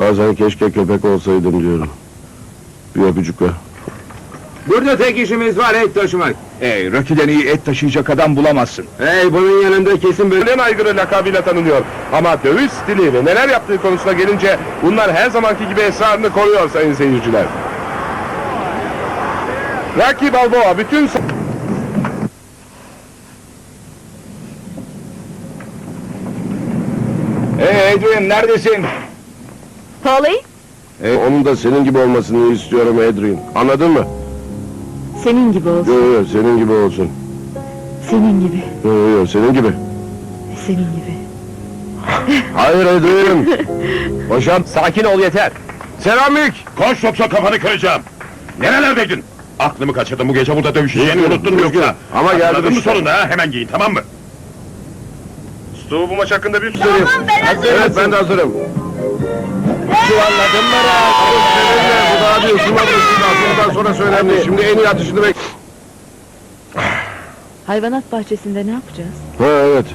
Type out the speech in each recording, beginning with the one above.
Bazen keşke köpek olsaydım diyorum. Bir öpücük ver. Burada tek işimiz var et taşımak. Hey, Rocky'den iyi et taşıyacak adam bulamazsın. Hey bunun yanında kesin böyle... En aygırı lakabıyla tanınıyor. Ama dövüş stili ve neler yaptığı konusuna gelince bunlar her zamanki gibi esrarını koruyor sayın seyirciler. Rocky Balboa bütün sa- Hey Adrian neredesin? Polly, E, onun da senin gibi olmasını istiyorum Adrian. Anladın mı? senin gibi olsun. Yok yok senin gibi olsun. Senin gibi, Yok yok senin gibi. senin gibi. Hayır Adrian. Boşan. Sakin ol yeter. Seramik! Koş yoksa kafanı kıracağım. Nerelerdeydin? Aklımı kaçırdın bu gece burada dövüşeceğini unuttun mu yoksa? Ama geldim Hatırladın mı işte. sonunda ha? Hemen giyin tamam mı? Stu bu maç hakkında bir Hazırım. Evet ben de hazırım. Çuvalladın mı bu daha bir ısınma dışında atıldıktan sonra söylendi. Şimdi en iyi atışını bek... Hayvanat bahçesinde ne yapacağız? Ha evet.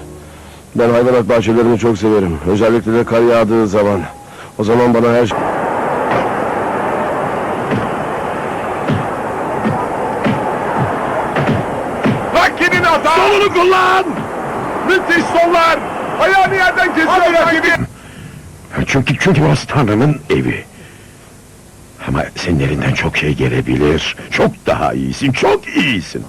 Ben hayvanat bahçelerini çok severim. Özellikle de kar yağdığı zaman. O zaman bana her şey... Rakibi'nin hata! Solunu kullan! Müthiş sollar! Ayağını yerden kesiyor rakibi! Çünkü çünkü burası Tanrı'nın evi. Ama senin elinden çok şey gelebilir. Çok daha iyisin, çok iyisin.